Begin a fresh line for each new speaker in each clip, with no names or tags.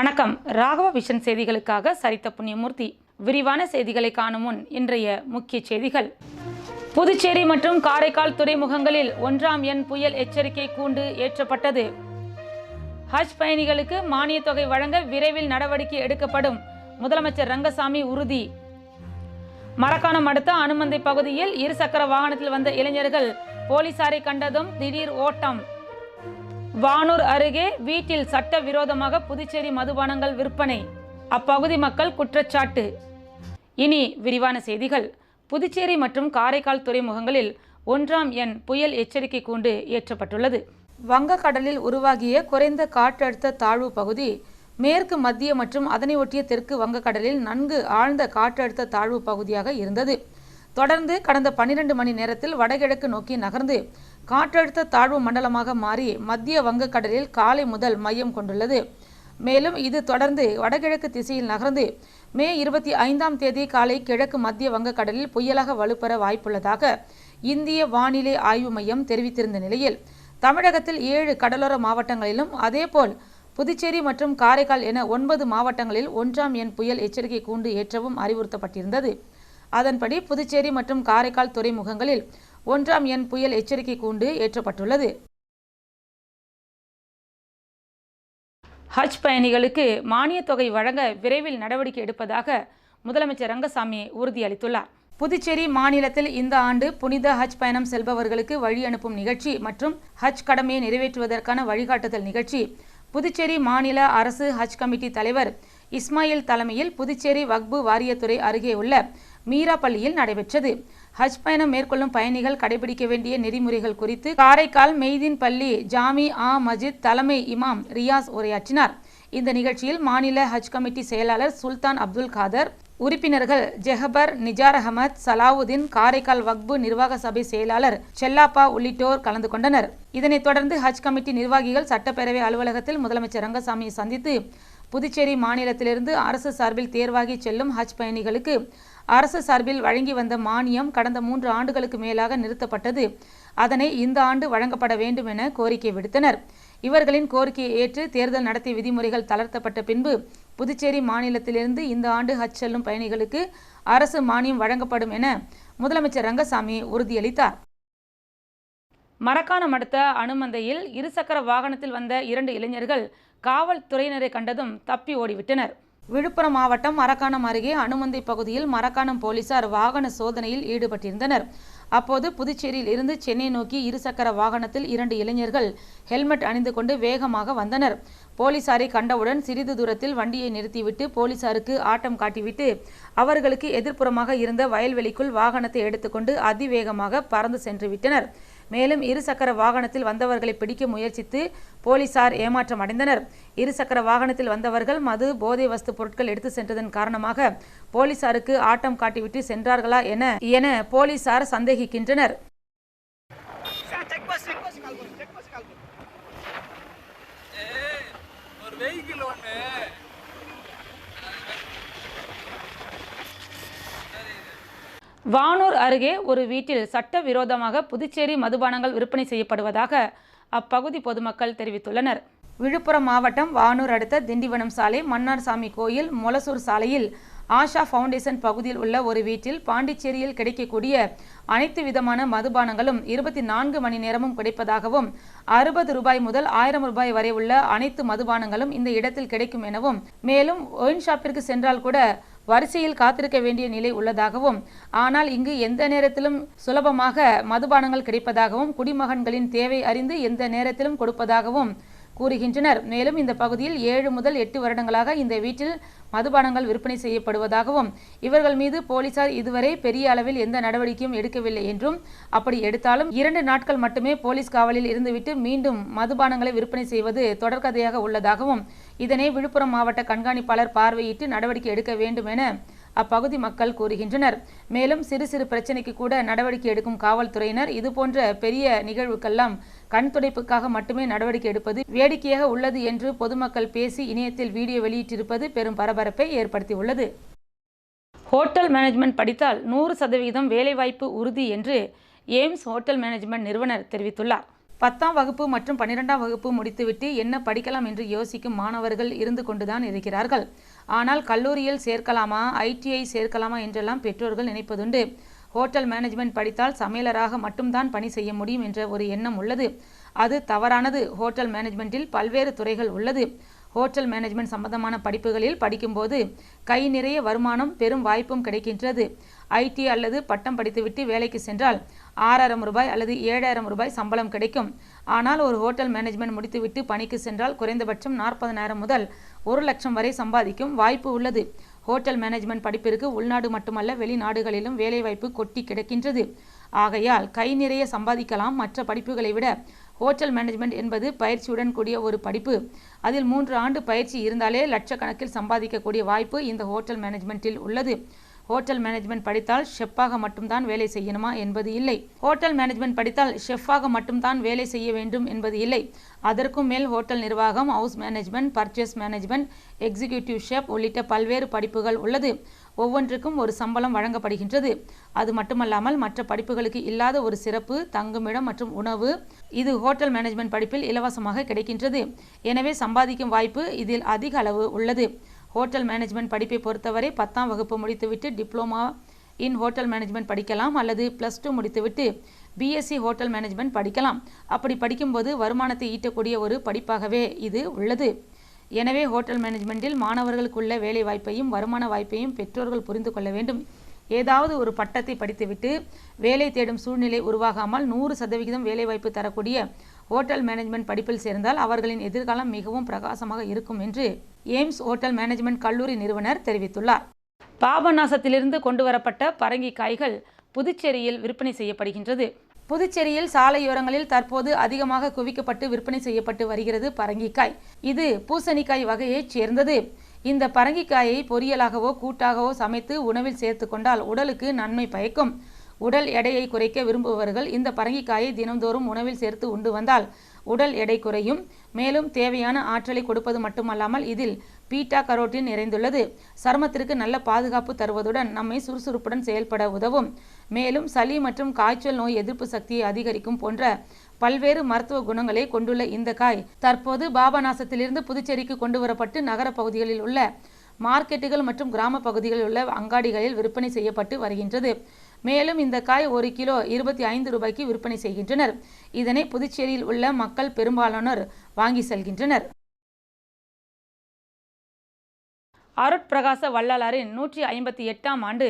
வணக்கம். ராகவ விஷன் செய்திகளுக்காக சரித்த புண்ணியமூர்த்தி. விரிவான செய்திகளை காணும் முன் இன்றைய முக்கிய செய்திகள். புதுச்சேரி மற்றும் காரைக்கால் துறைமுகங்களில் ஒன்றாம் எண் புயல் எச்சரிக்கை கூண்டு ஏற்றப்பட்டது. ஹஜ் பயணிகளுக்கு மானியத் தொகை வழங்க விரைவில் நடவடிக்கை எடுக்கப்படும். முதலமைச்சர் ரங்கசாமி உறுதி. மரக்காணம் அடுத்த அனுமந்தை பகுதியில் இருசக்கர வாகனத்தில் வந்த இளைஞர்கள் போலீசாரை கண்டதும் திடீர் ஓட்டம். வானூர் அருகே வீட்டில் சட்ட விரோதமாக புதுச்சேரி மதுபானங்கள் விற்பனை. அப்பகுதி மக்கள் குற்றச்சாட்டு. இனி விரிவான செய்திகள். புதுச்சேரி மற்றும் காரைக்கால் துறைமுகங்களில் ஒன்றாம் எண் புயல் எச்சரிக்கை கூண்டு ஏற்றப்பட்டுள்ளது வங்கக்கடலில் உருவாகிய குறைந்த காற்றழுத்த தாழ்வு பகுதி மேற்கு மத்திய மற்றும் அதனை ஒட்டிய தெற்கு வங்கக்கடலில் நன்கு ஆழ்ந்த காற்றழுத்த தாழ்வு பகுதியாக இருந்தது. தொடர்ந்து கடந்த பன்னிரண்டு மணி நேரத்தில் வடகிழக்கு நோக்கி நகர்ந்து காற்றழுத்த தாழ்வு மண்டலமாக மாறி மத்திய வங்கக்கடலில் காலை முதல் மையம் கொண்டுள்ளது. மேலும் இது தொடர்ந்து வடகிழக்கு திசையில் நகர்ந்து மே இருபத்தி ஐந்தாம் தேதி காலை கிழக்கு மத்திய வங்கக்கடலில் புயலாக வலுப்பெற வாய்ப்புள்ளதாக இந்திய வானிலை ஆய்வு மையம் தெரிவித்திருந்த நிலையில் தமிழகத்தில் ஏழு கடலோர மாவட்டங்களிலும் அதேபோல் புதுச்சேரி மற்றும் காரைக்கால் என ஒன்பது மாவட்டங்களில் ஒன்றாம் எண் புயல் எச்சரிக்கை கூண்டு ஏற்றவும் அறிவுறுத்தப்பட்டிருந்தது. அதன்படி புதுச்சேரி மற்றும் காரைக்கால் துறைமுகங்களில் ஒன்றாம் எண் புயல் எச்சரிக்கை கூண்டு ஏற்றப்பட்டுள்ளது. ஹஜ் பயணிகளுக்கு மானியத் தொகை வழங்க விரைவில் நடவடிக்கை எடுப்பதாக முதலமைச்சர் ரங்கசாமி உறுதியளித்துள்ளார். புதுச்சேரி மாநிலத்தில் இந்த ஆண்டு புனித ஹஜ் பயணம் செல்பவர்களுக்கு வழி அனுப்பும் நிகழ்ச்சி மற்றும் ஹஜ் கடமையை நிறைவேற்றுவதற்கான வழிகாட்டுதல் நிகழ்ச்சி புதுச்சேரி மாநில அரசு ஹஜ் கமிட்டி தலைவர் இஸ்மாயில் தலைமையில் புதுச்சேரி வக்பு வாரியத்துறை அருகே உள்ள மீரா பள்ளியில் நடைபெற்றது. ஹஜ் பயணம் மேற்கொள்ளும் பயணிகள் கடைபிடிக்க வேண்டிய நெறிமுறைகள் குறித்து காரைக்கால் மெய்தீன் பள்ளி ஜாமி ஆ மஜித் தலைமை இமாம் ரியாஸ் உரையாற்றினார். இந்த நிகழ்ச்சியில் மாநில ஹஜ் கமிட்டி செயலாளர் சுல்தான் அப்துல் காதர் உறுப்பினர்கள் ஜெஹபர் நிஜார் அகமத் சலாவுதீன் காரைக்கால் வக்பு நிர்வாக சபை செயலாளர் செல்லாப்பா உள்ளிட்டோர் கலந்து கொண்டனர். இதனைத் தொடர்ந்து ஹஜ் கமிட்டி நிர்வாகிகள் சட்டப்பேரவை அலுவலகத்தில் முதலமைச்சர் ரங்கசாமியை சந்தித்து புதுச்சேரி மாநிலத்திலிருந்து அரசு சார்பில் தேர்வாகி செல்லும் ஹஜ் பயணிகளுக்கு அரசு சார்பில் வழங்கி வந்த மானியம் கடந்த மூன்று ஆண்டுகளுக்கு மேலாக நிறுத்தப்பட்டது. அதனை இந்த ஆண்டு வழங்கப்பட வேண்டும் என கோரிக்கை விடுத்தனர். இவர்களின் கோரிக்கையை ஏற்று தேர்தல் நடத்தை விதிமுறைகள் தளர்த்தப்பட்ட பின்பு புதுச்சேரி மாநிலத்திலிருந்து இந்த ஆண்டு ஹஜ் செல்லும் பயணிகளுக்கு அரசு மானியம் வழங்கப்படும் என முதலமைச்சர் ரங்கசாமி உறுதியளித்தார். மரக்காணம் அடுத்த அனுமந்தையில் இருசக்கர வாகனத்தில் வந்த இரண்டு இளைஞர்கள் காவல்துறையினரை கண்டதும் தப்பி ஓடிவிட்டனர். விழுப்புரம் மாவட்டம் மரக்காணம் அருகே அனுமந்தை பகுதியில் மரக்காணம் போலீசார் வாகன சோதனையில் ஈடுபட்டிருந்தனர். அப்போது புதுச்சேரியில் இருந்து சென்னை நோக்கி இருசக்கர வாகனத்தில் இரண்டு இளைஞர்கள் ஹெல்மெட் அணிந்து கொண்டு வேகமாக வந்தனர். போலீசாரை கண்டவுடன் சிறிது தூரத்தில் வண்டியை நிறுத்திவிட்டு போலீசாருக்கு ஆட்டம் காட்டிவிட்டு அவர்களுக்கு எதிர்ப்புறமாக இருந்த வயல்வெளிக்குள் வாகனத்தை எடுத்துக்கொண்டு அதிவேகமாக பறந்து சென்று விட்டனர். மேலும் இருசக்கர வாகனத்தில் வந்தவர்களை பிடிக்க முயற்சித்து போலீசார் ஏமாற்றம் அடைந்தனர். இருசக்கர வாகனத்தில் வந்தவர்கள் மது போதை வஸ்து பொருட்கள் எடுத்து சென்றதன் காரணமாக போலீசாருக்கு ஆட்டம் காட்டிவிட்டு சென்றார்களா என என போலீசார் சந்தேகிக்கின்றனர். வானூர் அருகே ஒரு வீட்டில் சட்டவிரோதமாக புதுச்சேரி மதுபானங்கள் விற்பனை செய்யப்படுவதாக அப்பகுதி பொதுமக்கள் தெரிவித்துள்ளனர். விழுப்புரம் மாவட்டம் வானூர் அடுத்த திண்டிவனம் சாலை மன்னார்சாமி கோயில் மொலசூர் சாலையில் ஆஷா ஃபவுண்டேஷன் பகுதியில் உள்ள ஒரு வீட்டில் பாண்டிச்சேரியில் கிடைக்கக்கூடிய அனைத்து விதமான மதுபானங்களும் இருபத்தி நான்கு மணி நேரமும் கிடைப்பதாகவும் அறுபது ரூபாய் முதல் ஆயிரம் ரூபாய் வரை உள்ள அனைத்து மதுபானங்களும் இந்த இடத்தில் கிடைக்கும் எனவும் மேலும் ஒயின் ஷாப்பிற்கு சென்றால் கூட வரிசையில் காத்திருக்க வேண்டிய நிலை உள்ளதாகவும் ஆனால் இங்கு எந்த நேரத்திலும் சுலபமாக மதுபானங்கள் கிடைப்பதாகவும் குடிமகன்களின் தேவை அறிந்து எந்த நேரத்திலும் கொடுப்பதாகவும் கூறுகின்றனர். மேலும் இந்த பகுதியில் ஏழு முதல் எட்டு வருடங்களாக இந்த வீட்டில் மதுபானங்கள் விற்பனை செய்யப்படுவதாகவும் இவர்கள் மீது போலீசார் இதுவரை பெரிய அளவில் எந்த நடவடிக்கையும் எடுக்கவில்லை என்றும் அப்படி எடுத்தாலும் இரண்டு நாட்கள் மட்டுமே போலீஸ் காவலில் இருந்துவிட்டு மீண்டும் மதுபானங்களை விற்பனை செய்வது தொடர்கதையாக உள்ளதாகவும் இதனை விழுப்புரம் மாவட்ட கண்காணிப்பாளர் பார்வையிட்டு நடவடிக்கை எடுக்க வேண்டும் என அப்பகுதி மக்கள் கூறுகின்றனர். மேலும் சிறு சிறு பிரச்சனைக்கு கூட நடவடிக்கை எடுக்கும் காவல்துறையினர் இதுபோன்ற பெரிய நிகழ்வுக்கெல்லாம் கண் துடைப்புக்காக மட்டுமே நடவடிக்கை எடுப்பது வேடிக்கையாக உள்ளது என்று பொதுமக்கள் பேசி இணையத்தில் வீடியோ வெளியிட்டிருப்பது பெரும் பரபரப்பை ஏற்படுத்தியுள்ளது. ஹோட்டல் மேனேஜ்மெண்ட் படித்தால் நூறு சதவிகிதம் வேலைவாய்ப்பு உறுதி என்று எய்ம்ஸ் ஹோட்டல் மேனேஜ்மெண்ட் நிறுவனர் தெரிவித்துள்ளார். பத்தாம் வகுப்பு மற்றும் பன்னிரெண்டாம் வகுப்பு முடித்துவிட்டு என்ன படிக்கலாம் என்று யோசிக்கும் மாணவர்கள் இருந்து கொண்டுதான் இருக்கிறார்கள். ஆனால் கல்லூரியில் சேர்க்கலாமா ஐடிஐ சேர்க்கலாமா என்றெல்லாம் பெற்றோர்கள் நினைப்பதுண்டு. ஹோட்டல் மேனேஜ்மெண்ட் படித்தால் சமையலராக மட்டும்தான் பணி செய்ய முடியும் என்ற ஒரு எண்ணம் உள்ளது. அது தவறானது. ஹோட்டல் மேனேஜ்மெண்ட்டில் பல்வேறு துறைகள் உள்ளது. ஹோட்டல் மேனேஜ்மெண்ட் சம்பந்தமான படிப்புகளில் படிக்கும்போது கை நிறைய வருமானம் பெரும் வாய்ப்பும் கிடைக்கின்றது. ஐடி அல்லது பட்டம் படித்துவிட்டு வேலைக்கு சென்றால் ஆறாயிரம் ரூபாய் அல்லது ஏழாயிரம் ரூபாய் சம்பளம் கிடைக்கும். ஆனால் ஒரு ஹோட்டல் மேனேஜ்மெண்ட் முடித்துவிட்டு பணிக்கு சென்றால் குறைந்தபட்சம் நாற்பதனாயிரம் முதல் ஒரு லட்சம் வரை சம்பாதிக்கும் வாய்ப்பு உள்ளது. ஹோட்டல் மேனேஜ்மெண்ட் படிப்பிற்கு உள்நாடு மட்டுமல்ல வெளிநாடுகளிலும் வேலைவாய்ப்பு கொட்டி கிடக்கின்றது. ஆகையால் கை நிறைய சம்பாதிக்கலாம். மற்ற படிப்புகளை விட ஹோட்டல் மேனேஜ்மெண்ட் என்பது பயிற்சியுடன் கூடிய ஒரு படிப்பு. அதில் மூன்று ஆண்டு பயிற்சி இருந்தாலே லட்சக்கணக்கில் சம்பாதிக்கக்கூடிய வாய்ப்பு இந்த ஹோட்டல் மேனேஜ்மெண்ட்டில் உள்ளது. ஹோட்டல் மேனேஜ்மெண்ட் படித்தால் ஷெஃப்பாக மட்டும்தான் வேலை செய்யணுமா என்பது இல்லை. ஹோட்டல் மேனேஜ்மெண்ட் படித்தால் ஷெஃப்பாக மட்டும்தான் வேலை செய்ய வேண்டும் என்பது இல்லை. அதற்கும் மேல் ஹோட்டல் நிர்வாகம் house management purchase management executive chef உள்ளிட்ட பல்வேறு படிப்புகள் உள்ளது. ஒவ்வொன்றுக்கும் ஒரு சம்பளம் வழங்கப்படுகின்றது. அது மட்டுமல்லாமல் மற்ற படிப்புகளுக்கு இல்லாத ஒரு சிறப்பு தங்குமிடம் மற்றும் உணவு இது ஹோட்டல் மேனேஜ்மெண்ட் படிப்பில் இலவசமாக கிடைக்கின்றது. எனவே சம்பாதிக்கும் வாய்ப்பு இதில் அதிக அளவு உள்ளது. ஹோட்டல் மேனேஜ்மெண்ட் படிப்பை பொறுத்தவரை பத்தாம் வகுப்பு முடித்துவிட்டு டிப்ளமா இன் ஹோட்டல் மேனேஜ்மெண்ட் படிக்கலாம் அல்லது ப்ளஸ் டூ முடித்துவிட்டு பிஎஸ்சி ஹோட்டல் மேனேஜ்மெண்ட் படிக்கலாம். அப்படி படிக்கும்போது வருமானத்தை ஈட்டக்கூடிய ஒரு படிப்பாகவே இது உள்ளது. எனவே ஹோட்டல் மேனேஜ்மெண்ட்டில் மாணவர்களுக்குள்ள வேலை வாய்ப்பையும் வருமான வாய்ப்பையும் பெற்றோர்கள் புரிந்து கொள்ள வேண்டும். ஏதாவது ஒரு பட்டத்தை படித்துவிட்டு வேலை தேடும் சூழ்நிலை உருவாகாமல் நூறு சதவிகிதம் வேலைவாய்ப்பு தரக்கூடிய ஹோட்டல் மேனேஜ்மெண்ட் படிப்பில் சேர்ந்தால் அவர்களின் எதிர்காலம் மிகவும் பிரகாசமாக இருக்கும் என்று எய்ம்ஸ் ஹோட்டல் மேனேஜ்மெண்ட் கல்லூரி நிறுவனர் தெரிவித்துள்ளார். பாபநாசத்திலிருந்து கொண்டு வரப்பட்ட பரங்கி காய்கள் புதுச்சேரியில் விற்பனை செய்யப்படுகின்றது. புதுச்சேரியில் சாலையோரங்களில் தற்போது அதிகமாக குவிக்கப்பட்டு விற்பனை செய்யப்பட்டு வருகிறது பரங்கிக்காய் இது பூசணிக்காய் வகையைச் சேர்ந்தது. இந்த பரங்கிக்காயை பொரியலாகவோ கூட்டாகவோ சமைத்து உணவில் சேர்த்து கொண்டால் உடலுக்கு நன்மை பயக்கும். உடல் எடையை குறைக்க விரும்புபவர்கள் இந்த பரங்கிக்காயை தினந்தோறும் உணவில் சேர்த்து உண்டு வந்தால் உடல் எடை குறையும். மேலும் தேவையான ஆற்றலை கொடுப்பது மட்டுமல்லாமல் இதில் பீட்டா கரோட்டின் நிறைந்துள்ளது. சருமத்திற்கு நல்ல பாதுகாப்பு தருவதுடன் நம்மை சுறுசுறுப்புடன் செயல்பட உதவும். மேலும் சளி மற்றும் காய்ச்சல் நோய் எதிர்ப்பு சக்தியை அதிகரிக்கும் போன்ற பல்வேறு மருத்துவ குணங்களை கொண்டுள்ள இந்த காய் தற்போது பாபநாசத்திலிருந்து புதுச்சேரிக்கு கொண்டு வரப்பட்டு நகர பகுதிகளில் உள்ள மார்க்கெட்டுகள் மற்றும் கிராம பகுதிகளில் உள்ள அங்காடிகளில் விற்பனை செய்யப்பட்டு வருகின்றது. மேலும் இந்த காய் ஒரு கிலோ இருபத்தி ஐந்து ரூபாய்க்கு விற்பனை செய்கின்றனர். இதனை புதுச்சேரியில் உள்ள மக்கள் பெரும்பாலானோர் வாங்கி செல்கின்றனர். அருட்பிரகாச வள்ளலாரின் நூற்றி ஐம்பத்தி எட்டாம் ஆண்டு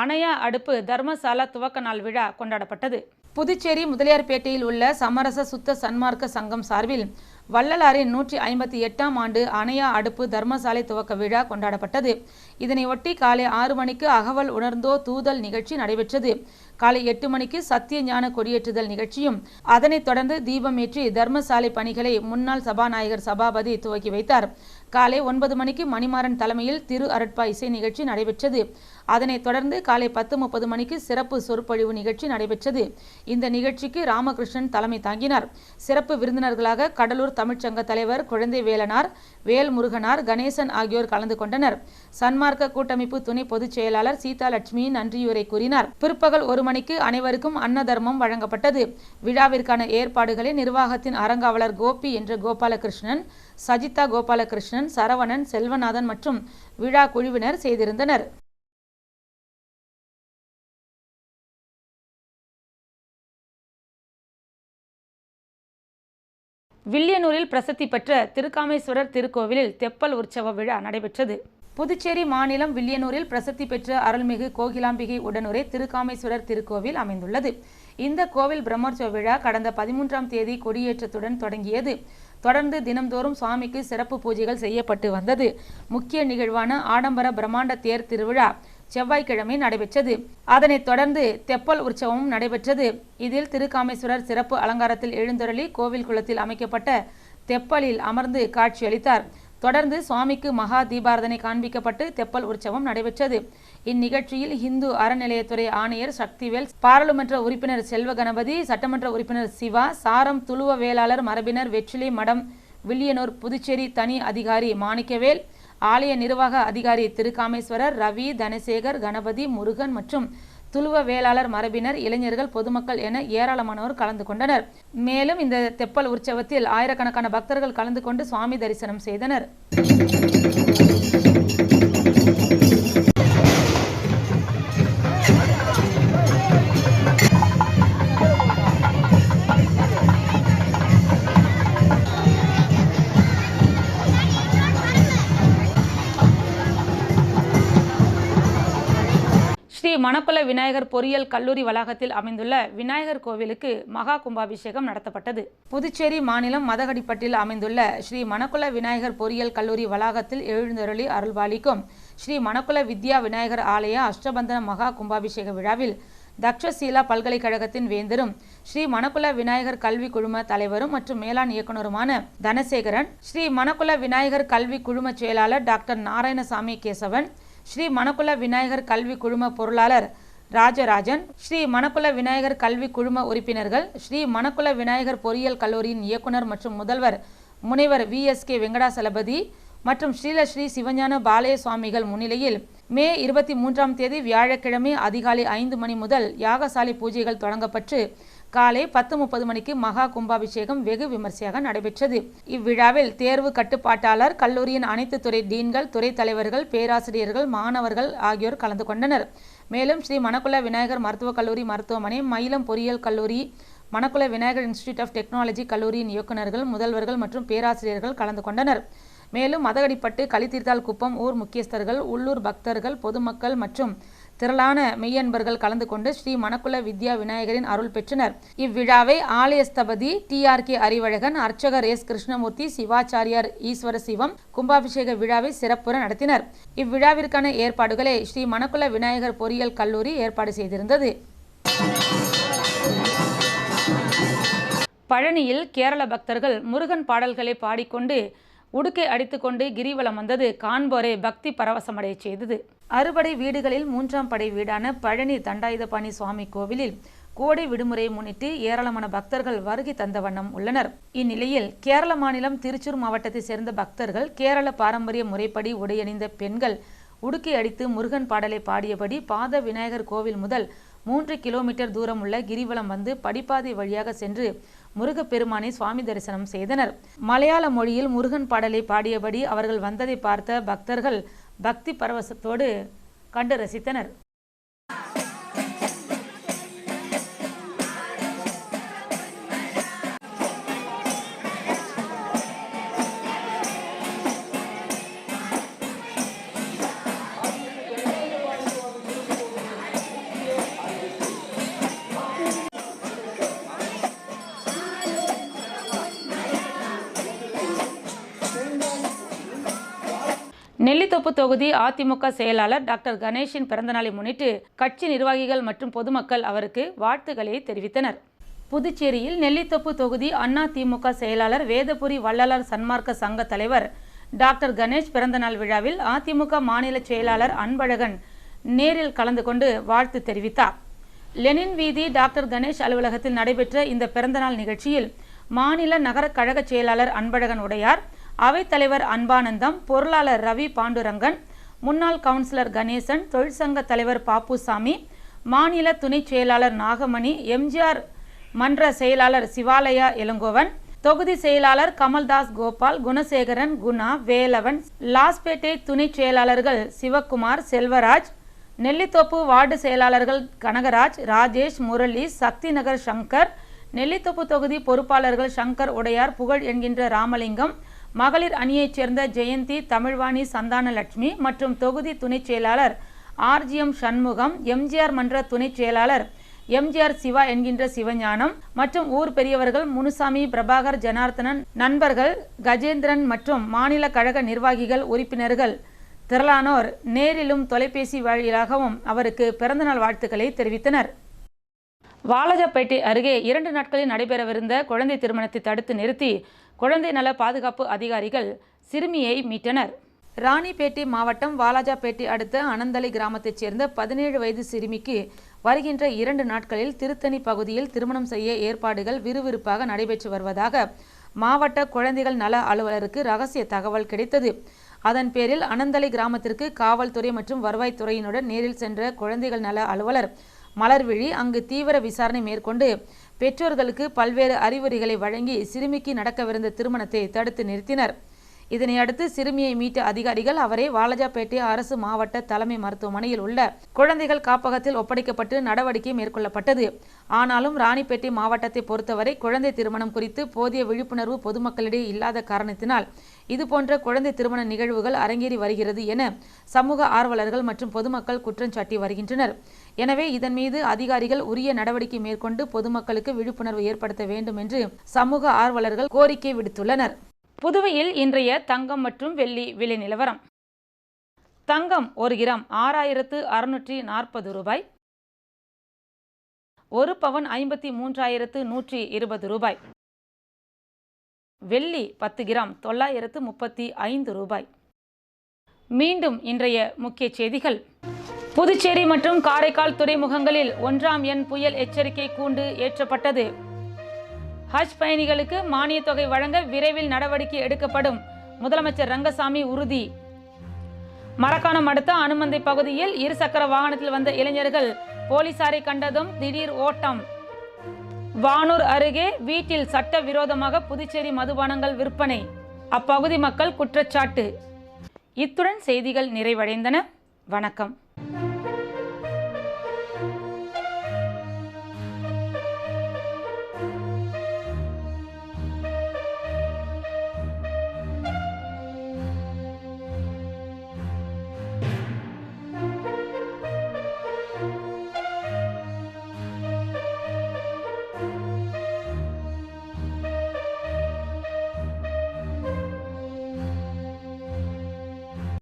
அணையா அடுப்பு தர்மசாலா துவக்க நாள் விழா கொண்டாடப்பட்டது. புதுச்சேரி முதலியார்பேட்டையில் உள்ள சமரச சுத்த சன்மார்க்க சங்கம் சார்பில் வள்ளலாரின் நூற்றி ஐம்பத்தி எட்டாம் ஆண்டு அணையா அடுப்பு தர்மசாலை துவக்க விழா கொண்டாடப்பட்டது. இதனையொட்டி காலை ஆறு மணிக்கு அகவல் உணர்ந்தோ தூதல் நிகழ்ச்சி நடைபெற்றது. காலை எட்டு மணிக்கு சத்திய ஞான கொடியேற்றுதல் நிகழ்ச்சியும் அதனைத் தொடர்ந்து தீபமேற்றி தர்மசாலை பணிகளை முன்னாள் சபாநாயகர் சபாபதி துவக்கி வைத்தார். காலை ஒன்பது மணிக்கு மணிமாறன் தலைமையில் திரு அரட்பா இசை நிகழ்ச்சி நடைபெற்றது. அதனைத் தொடர்ந்து காலை பத்து முப்பது மணிக்கு சிறப்பு சொற்பொழிவு நிகழ்ச்சி நடைபெற்றது. இந்த நிகழ்ச்சிக்கு ராமகிருஷ்ணன் தலைமை தாங்கினார். சிறப்பு விருந்தினர்களாக கடலூர் தமிழ்ச்சங்க தலைவர் குழந்தை வேலனார் வேல் முருகனார் கணேசன் ஆகியோர் கலந்து கொண்டனர். சன்மார்க்க கூட்டமைப்பு துணை பொதுச் செயலாளர் சீதா லட்சுமி நன்றியுரை கூறினார். பிற்பகல் ஒரு மணிக்கு அனைவருக்கும் அன்னதர்மம் வழங்கப்பட்டது. விழாவிற்கான ஏற்பாடுகளை நிர்வாகத்தின் அறங்காவலர் கோபி என்ற கோபாலகிருஷ்ணன் சஜிதா கோபாலகிருஷ்ணன் சரவணன் செல்வநாதன் மற்றும் விழா குழுவினர் செய்திருந்தனர். வில்லியனூரில் பிரசித்தி பெற்ற திருக்காமேஸ்வரர் திருக்கோவிலில் தெப்பல் உற்சவ விழா நடைபெற்றது. புதுச்சேரி மாநிலம் வில்லியனூரில் பிரசித்தி பெற்ற அருள்மிகு கோகிலாம்பிகை உடனுரை திருக்காமேஸ்வரர் திருக்கோவில் அமைந்துள்ளது. இந்த கோவில் பிரம்மோற்சவ விழா கடந்த பதிமூன்றாம் தேதி கொடியேற்றத்துடன் தொடங்கியது. தொடர்ந்து தினம்தோறும் சுவாமிக்கு சிறப்பு பூஜைகள் செய்யப்பட்டு வந்தது. முக்கிய நிகழ்வான ஆடம்பர பிரம்மாண்ட தேர் திருவிழா செவ்வாய்க்கிழமை நடைபெற்றது. அதனைத் தொடர்ந்து தெப்பல் உற்சவமும் நடைபெற்றது. இதில் திருக்காமேஸ்வரர் சிறப்பு அலங்காரத்தில் எழுந்தருளி கோவில் குளத்தில் அமைக்கப்பட்ட தெப்பலில் அமர்ந்து காட்சியளித்தார். தொடர்ந்து சுவாமிக்கு மகா தீபாரதனை காண்பிக்கப்பட்டு தெப்பல் உற்சவம் நடைபெற்றது. இந்நிகழ்ச்சியில் இந்து அறநிலையத்துறை ஆணையர் சக்திவேல் பாராளுமன்ற உறுப்பினர் செல்வ கணபதி சட்டமன்ற உறுப்பினர் சிவா சாரம் துளுவ வேளாளர் மரபினர் வெற்றிலை மடம் வில்லியனூர் புதுச்சேரி தனி அதிகாரி மாணிக்கவேல் ஆலய நிர்வாக அதிகாரி திருக்காமேஸ்வரர் ரவி தனசேகர் கணபதி முருகன் மற்றும் துளுவ வேளாளர் மரபினர் இளைஞர்கள் பொதுமக்கள் என ஏராளமானோர் கலந்து கொண்டனர். மேலும் இந்த தெப்பல் உற்சவத்தில் ஆயிரக்கணக்கான பக்தர்கள் கலந்து கொண்டு சுவாமி தரிசனம் செய்தனர். மணக்குள விநாயகர் பொறியியல் கல்லூரி வளாகத்தில் அமைந்துள்ள விநாயகர் கோவிலுக்கு மகா கும்பாபிஷேகம் நடத்தப்பட்டது. புதுச்சேரி மாநிலம் மதகடிப்பட்டில் அமைந்துள்ள ஸ்ரீ மணக்குள விநாயகர் பொறியியல் கல்லூரி வளாகத்தில் எழுந்தருளி அருள்பாலிக்கும் ஸ்ரீ மணக்குள வித்யா விநாயகர் ஆலய அஷ்டபந்தன மகா கும்பாபிஷேக விழாவில் தக்ஷசீலா பல்கலைக்கழகத்தின் வேந்தரும் ஸ்ரீ மணக்குல விநாயகர் கல்வி குழும தலைவரும் மற்றும் மேலாண் இயக்குனருமான தனசேகரன் ஸ்ரீ மணக்குல விநாயகர் கல்வி குழும செயலாளர் டாக்டர் நாராயணசாமி கேசவன் ஸ்ரீ மணக்குல விநாயகர் கல்வி குழும பொருளாளர் ராஜராஜன் ஸ்ரீ மணக்குல விநாயகர் கல்வி குழும உறுப்பினர்கள் ஸ்ரீ மணக்குல விநாயகர் பொறியியல் கல்லூரியின் இயக்குனர் மற்றும் முதல்வர் முனைவர் வி. எஸ். கே. வெங்கடாசலபதி மற்றும் ஸ்ரீல ஸ்ரீ சிவஞான பாலய சுவாமிகள் முன்னிலையில் மே இருபத்தி மூன்றாம் தேதி வியாழக்கிழமை அதிகாலை ஐந்து மணி முதல் யாகசாலை பூஜைகள் தொடங்கப்பட்டு காலை பத்து முப்பது மணிக்கு மகா கும்பாபிஷேகம் வெகு விமர்சையாக நடைபெற்றது. இவ்விழாவில் தேர்வு கட்டுப்பாட்டாளர் கல்லூரியின் அனைத்து துறை டீன்கள் துறை தலைவர்கள் பேராசிரியர்கள் மாணவர்கள் ஆகியோர் கலந்து கொண்டனர். மேலும் ஸ்ரீ மணக்குள விநாயகர் மருத்துவக் கல்லூரி மருத்துவமனை மயிலம் பொறியியல் கல்லூரி Manakula Vinayagar institute of technology கல்லூரியின் இயக்குநர்கள் முதல்வர்கள் மற்றும் பேராசிரியர்கள் கலந்து கொண்டனர். மேலும் மதகடிப்பட்டு களித்தீர்த்தால் குப்பம் ஊர் முக்கியஸ்தர்கள் உள்ளூர் பக்தர்கள் பொதுமக்கள் மற்றும் திரளான மெய்யன்பர்கள் கலந்து கொண்டு ஸ்ரீ மணக்குல வித்யா விநாயகரின் அருள் பெற்றனர். இவ்விழாவை ஆலய ஸ்தபதி டி ஆர் கே அறிவழகன் அர்ச்சகர் எஸ் கிருஷ்ணமூர்த்தி சிவாச்சாரியார் ஈஸ்வர சிவம் கும்பாபிஷேக விழாவை சிறப்புற நடத்தினர். இவ்விழாவிற்கான ஏற்பாடுகளை ஸ்ரீ மணக்குல விநாயகர் பொறியியல் கல்லூரி ஏற்பாடு செய்திருந்தது. பழனியில் கேரள பக்தர்கள் முருகன் பாடல்களை பாடிக்கொண்டு உடுக்கை அடித்துக்கொண்டு கிரிவலம் வந்தது. காண்போரை பக்தி பரவசமடைய செய்தது. அறுபடை வீடுகளில் மூன்றாம் படை வீடான பழனி தண்டாயுதபாணி சுவாமி கோவிலில் கோடை விடுமுறையை முன்னிட்டு ஏராளமான பக்தர்கள் வருகை தந்த வண்ணம் உள்ளனர். இந்நிலையில் கேரள மாநிலம் திருச்சூர் மாவட்டத்தைச் சேர்ந்த பக்தர்கள் கேரள பாரம்பரிய முறைப்படி உடையணிந்த பெண்கள் உடுக்கை அடித்து முருகன் பாடலை பாடியபடி பாத விநாயகர் கோவில் முதல் மூன்று கிலோமீட்டர் தூரம் உள்ள கிரிவலம் வந்து படிப்பாதை வழியாக சென்று முருகப்பெருமானை சுவாமி தரிசனம் செய்தனர். மலையாள மொழியில் முருகன் பாடலை பாடியபடி அவர்கள் வந்ததை பார்த்த பக்தர்கள் பக்தி பரவசத்தோடு கண்டு ரசித்தனர். நெல்லித்தோப்பு தொகுதி அதிமுக செயலாளர் டாக்டர் கணேஷின் பிறந்தநாளை முன்னிட்டு கட்சி நிர்வாகிகள் மற்றும் பொதுமக்கள் அவருக்கு வாழ்த்துக்களை தெரிவித்தனர். புதுச்சேரியில் நெல்லித்தோப்பு தொகுதி அண்ணா திமுக செயலாளர் வேதபுரி வள்ளலார் சன்மார்க்க சங்க தலைவர் டாக்டர் கணேஷ் பிறந்தநாள் விழாவில் அதிமுக மாநில செயலாளர் அன்பழகன் நேரில் கலந்து கொண்டு வாழ்த்து தெரிவித்தார். லெனின் வீதி டாக்டர் கணேஷ் அலுவலகத்தில் நடைபெற்ற இந்த பிறந்தநாள் நிகழ்ச்சியில் மாநில நகர கழக செயலாளர் அன்பழகன் உடையார் அவைத்தலைவர் அன்பானந்தம் பொருளாளர் ரவி பாண்டுரங்கன் முன்னாள் கவுன்சிலர் கணேசன் தொழிற்சங்க தலைவர் பாப்புசாமி மாநில துணைச் செயலாளர் நாகமணி எம்ஜிஆர் மன்ற செயலாளர் சிவாலயா இளங்கோவன் தொகுதி செயலாளர் கமல்தாஸ் கோபால் குணசேகரன் குணா வேலவன் லாஸ்பேட்டை துணைச் செயலாளர்கள் சிவக்குமார் செல்வராஜ் நெல்லித்தோப்பு வார்டு செயலாளர்கள் கனகராஜ் ராஜேஷ் முரளி சக்தி நகர் சங்கர் நெல்லித்தோப்பு தொகுதி பொறுப்பாளர்கள் சங்கர் உடையார் புகழ் என்கின்ற ராமலிங்கம் மகளிர் அணியைச் சேர்ந்த ஜெயந்தி தமிழ்வாணி சந்தானலட்சுமி மற்றும் தொகுதி துணைச் செயலாளர் ஆர்ஜிஎம் சண்முகம் எம்ஜிஆர் மன்ற துணைச் செயலாளர் எம்ஜிஆர் சிவா என்கின்ற சிவஞானம் மற்றும் ஊர் பெரியவர்கள் முனுசாமி பிரபாகர் ஜனார்த்தனன் நண்பர்கள் கஜேந்திரன் மற்றும் மாநில கழக நிர்வாகிகள் உறுப்பினர்கள் திரளானோர் நேரிலும் தொலைபேசி வழியிலாகவும் அவருக்கு பிறந்தநாள் வாழ்த்துக்களை தெரிவித்தனர். வாலாஜாப்பேட்டை அருகே இரண்டு நாட்களில் நடைபெறவிருந்த குழந்தை திருமணத்தை தடுத்து நிறுத்தி குழந்தை நல பாதுகாப்பு அதிகாரிகள் சிறுமியை மீட்டனர். ராணிப்பேட்டை மாவட்டம் வாலாஜாப்பேட்டை அடுத்த அனந்தலை கிராமத்தைச் சேர்ந்த பதினேழு வயது சிறுமிக்கு வருகின்ற இரண்டு நாட்களில் திருத்தணி பகுதியில் திருமணம் செய்ய ஏற்பாடுகள் விறுவிறுப்பாக நடைபெற்று வருவதாக மாவட்ட குழந்தைகள் நல அலுவலருக்கு ரகசிய தகவல் கிடைத்தது. அதன் பேரில் அனந்தலை கிராமத்திற்கு காவல்துறை மற்றும் வருவாய்த்துறையினுடன் நேரில் சென்ற குழந்தைகள் நல அலுவலர் மலர்விழி அங்கு தீவிர விசாரணை மேற்கொண்டு பெற்றோர்களுக்கு பல்வேறு அறிவுரைகளை வழங்கி சிறுமிக்கு நடக்கவிருந்த திருமணத்தை தடுத்து நிறுத்தினர். இதனையடுத்து சிறுமியை மீட்ட அதிகாரிகள் அவரை வாலஜாபேட்டை அரசு மாவட்ட தலைமை மருத்துவமனையில் உள்ள குழந்தைகள் காப்பகத்தில் ஒப்படைக்கப்பட்டு நடவடிக்கை மேற்கொள்ளப்பட்டது. ஆனாலும் ராணிப்பேட்டை மாவட்டத்தை பொறுத்தவரை குழந்தை திருமணம் குறித்து போதிய விழிப்புணர்வு பொதுமக்களிடையே இல்லாத காரணத்தினால் இதுபோன்ற குழந்தை திருமண நிகழ்வுகள் அரங்கேறி வருகிறது என சமூக ஆர்வலர்கள் மற்றும் பொதுமக்கள் குற்றம் சாட்டி வருகின்றனர். எனவே இதன் மீது அதிகாரிகள் உரிய நடவடிக்கை மேற்கொண்டு பொதுமக்களுக்கு விழிப்புணர்வு ஏற்படுத்த வேண்டும் என்று சமூக ஆர்வலர்கள் கோரிக்கை விடுத்துள்ளனர். புதுவையில் இன்றைய தங்கம் மற்றும் வெள்ளி விலை நிலவரம். தங்கம் ஒரு கிராம் ஆறாயிரத்து அறுநூற்றி நாற்பது ரூபாய். ஒரு பவன் ஐம்பத்தி மூன்றாயிரத்து நூற்றி இருபது ரூபாய். வெள்ளி பத்து கிராம் தொள்ளாயிரத்து முப்பத்தி ஐந்து ரூபாய். மீண்டும் இன்றைய முக்கிய செய்திகள். புதுச்சேரி மற்றும் காரைக்கால் துறைமுகங்களில் ஒன்றாம் எண் புயல் எச்சரிக்கை கூண்டு ஏற்றப்பட்டது. ஹஜ் பயணிகளுக்கு மானிய தொகை வழங்க விரைவில் நடவடிக்கை எடுக்கப்படும். முதலமைச்சர் ரங்கசாமி உறுதி. மரக்காணம் அடுத்த அனுமந்தை பகுதியில் இருசக்கர வாகனத்தில் வந்த இளைஞர்கள் போலீசாரை கண்டதும் திடீர் ஓட்டம். வானூர் அருகே வீட்டில் சட்ட விரோதமாக புதுச்சேரி மதுபானங்கள் விற்பனை. அப்பகுதி மக்கள் குற்றச்சாட்டு. இத்துடன் செய்திகள் நிறைவடைந்தன. வணக்கம்.